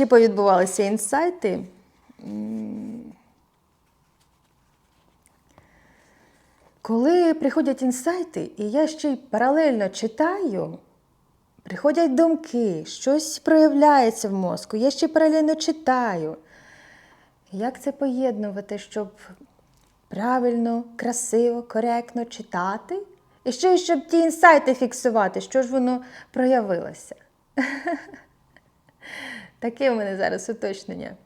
ще повідбувалися інсайти. Коли приходять інсайти, і я ще й паралельно читаю, приходять думки, щось проявляється в мозку, я ще паралельно читаю. Як це поєднувати, щоб правильно, красиво, коректно читати? І ще й щоб ті інсайти фіксувати, що ж воно проявилося? Таке в мене зараз уточнення.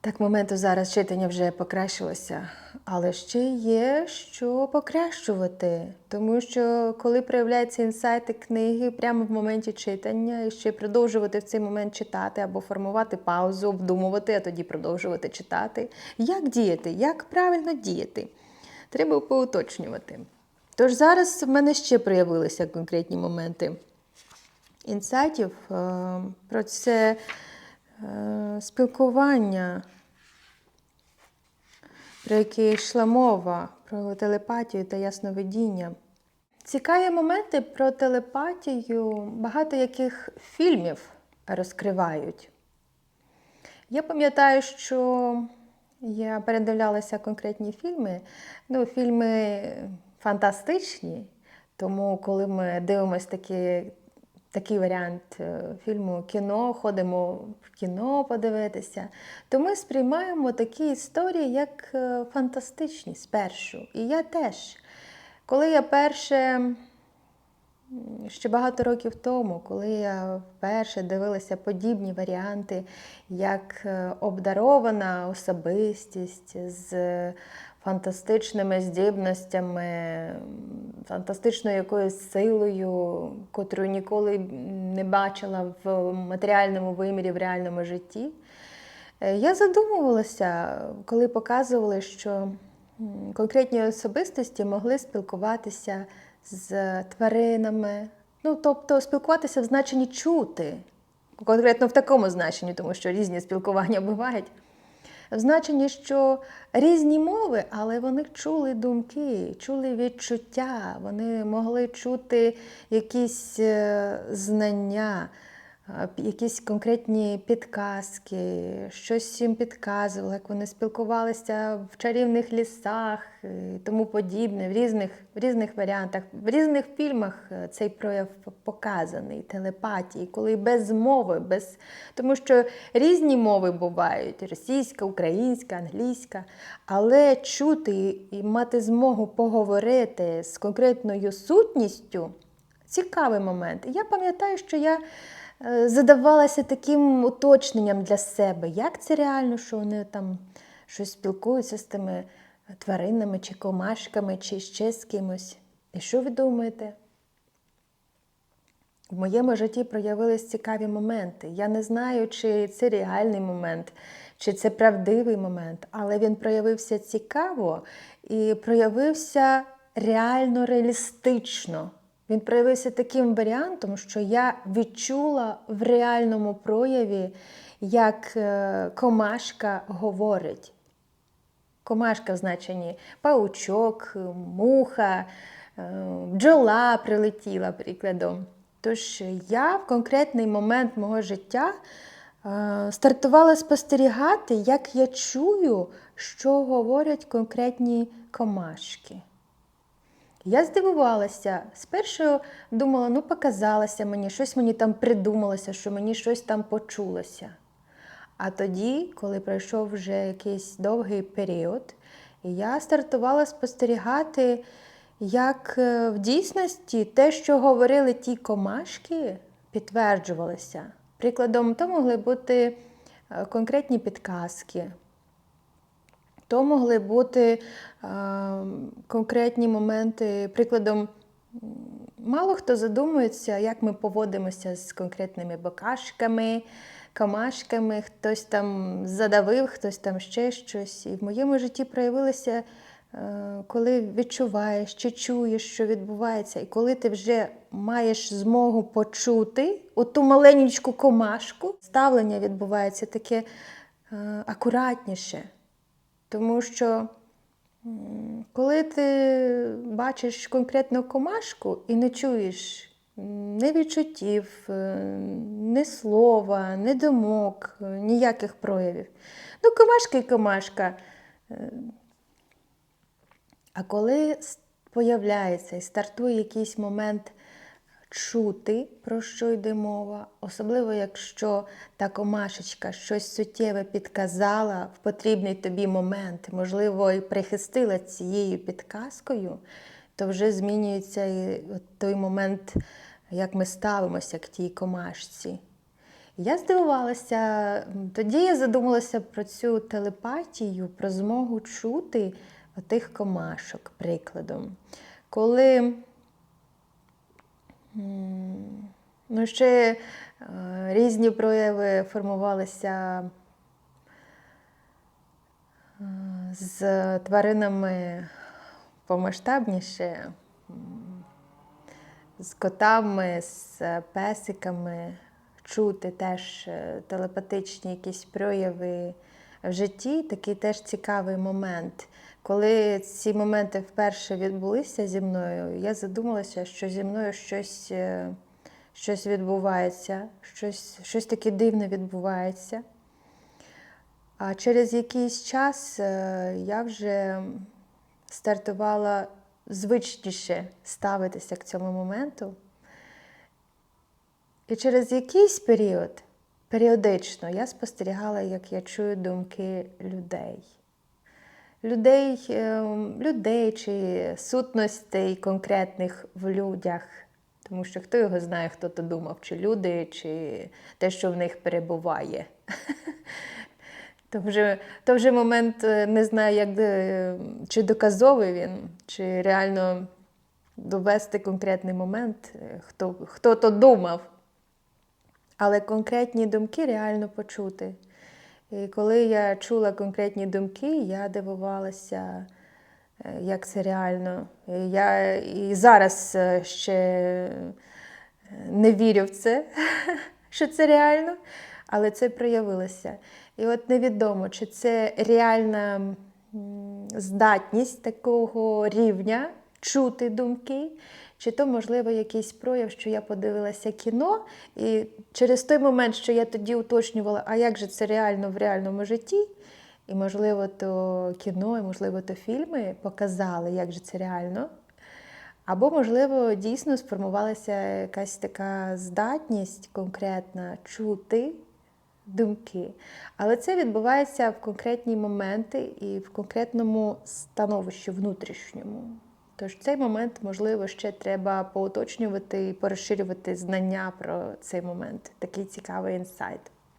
Так, моменту зараз читання вже покращилося, але ще є що покращувати. Тому що коли проявляються інсайти книги прямо в моменті читання, і ще продовжувати в цей момент читати або формувати паузу, обдумувати, а тоді продовжувати читати. Як діяти, як правильно діяти? Треба поуточнювати. Тож зараз в мене ще проявилися конкретні моменти інсайтів е, про це е, спілкування, про яке йшла мова, про телепатію та ясновидіння. Цікаві моменти про телепатію, багато яких фільмів розкривають. Я пам'ятаю, що я передивлялася конкретні фільми. Ну, фільми фантастичні, тому коли ми дивимося такі, такий варіант е, фільму кіно, ходимо в кіно подивитися, то ми сприймаємо такі історії як е, фантастичні спершу. І я теж. Коли я перше ще багато років тому, коли я вперше дивилася подібні варіанти, як е, обдарована особистість з фантастичними здібностями, фантастичною якоюсь силою, котру ніколи не бачила в матеріальному вимірі, в реальному житті. Е, Я задумувалася, коли показували, що конкретні особистості могли спілкуватися з тваринами, ну тобто спілкуватися в значенні чути, конкретно в такому значенні, тому що різні спілкування бувають. В значенні, що різні мови, але вони чули думки, чули відчуття, вони могли чути якісь е, знання, якісь конкретні підказки, щось їм підказувало, як вони спілкувалися в чарівних лісах і тому подібне, в різних, в різних варіантах. В різних фільмах е, цей прояв показаний, телепатії, коли без мови, без... тому що різні мови бувають: російська, українська, англійська, але чути і мати змогу поговорити з конкретною сутністю цікавий момент. І я пам'ятаю, що я задавалася таким уточненням для себе, як це реально, що вони там щось спілкуються з тими тваринами, чи комашками, чи ще з кимось. І що ви думаєте? В моєму житті проявились цікаві моменти. Я не знаю, чи це реальний момент, чи це правдивий момент, але він проявився цікаво і проявився реально реалістично. Він проявився таким варіантом, що я відчула в реальному прояві, як е, комашка говорить. Комашка в значенні паучок, муха, е, бджола прилетіла, прикладом. Тож я в конкретний момент мого життя е, стартувала спостерігати, як я чую, що говорять конкретні комашки. Я здивувалася. Спершу думала, ну показалося мені, щось мені там придумалося, що мені щось там почулося. А тоді, коли пройшов вже якийсь довгий період, я стартувала спостерігати, як е, в дійсності те, що говорили ті комашки, підтверджувалося. Прикладом, то могли бути е, конкретні підказки, то могли бути е, конкретні моменти. Прикладом, мало хто задумується, як ми поводимося з конкретними бокашками, камашками, хтось там задавив, хтось там ще щось. І в моєму житті проявилося, е, коли відчуваєш чи чуєш, що відбувається, і коли ти вже маєш змогу почути оту маленьку комашку, ставлення відбувається таке е, акуратніше. Тому що коли ти бачиш конкретну комашку і не чуєш ні відчуттів, е, ні слова, ні думок, е, ніяких проявів. Ну, комашка і комашка. Е, А коли появляється і стартує якийсь момент чути, про що йде мова, особливо якщо та комашечка щось суттєве підказала в потрібний тобі момент, можливо, і прихистила цією підказкою, то вже змінюється і той момент, як ми ставимося к тій комашці. Я здивувалася, тоді я задумалася про цю телепатію, про змогу чути тих комашок, прикладом. Коли ну, ще е, різні прояви формувалися е, з тваринами помасштабніше, з котами, з песиками, чути теж е, телепатичні якісь прояви в житті. Такий теж цікавий момент. Коли ці моменти вперше відбулися зі мною, я задумалася, що зі мною щось, е, щось відбувається, щось, щось таке дивне відбувається. А через якийсь час е, я вже стартувала звичніше ставитися к цьому моменту. І через якийсь період, періодично, я спостерігала, як я чую думки людей. Людей, е, людей чи сутностей конкретних в людях. Тому що хто його знає, хто то думав, чи люди, чи те, що в них перебуває. То вже, то вже момент е, не знаю, як, чи доказовий він, чи реально довести конкретний момент, е, хто, хто то думав. Але конкретні думки реально почути. І коли я чула конкретні думки, я дивувалася, е, як це реально. Я і зараз е, ще е, не вірю в це, що це реально, але це проявилося. І от невідомо, чи це реальна здатність такого рівня чути думки, чи то, можливо, якийсь прояв, що я подивилася кіно, і через той момент, що я тоді уточнювала, а як же це реально в реальному житті, і, можливо, то кіно, і, можливо, то фільми показали, як же це реально. Або, можливо, дійсно сформувалася якась така здатність конкретна чути думки. Але це відбувається в конкретні моменти і в конкретному становищі внутрішньому. Тож цей момент, можливо, ще треба поуточнювати і порозширювати знання про цей момент. Такий цікавий інсайт.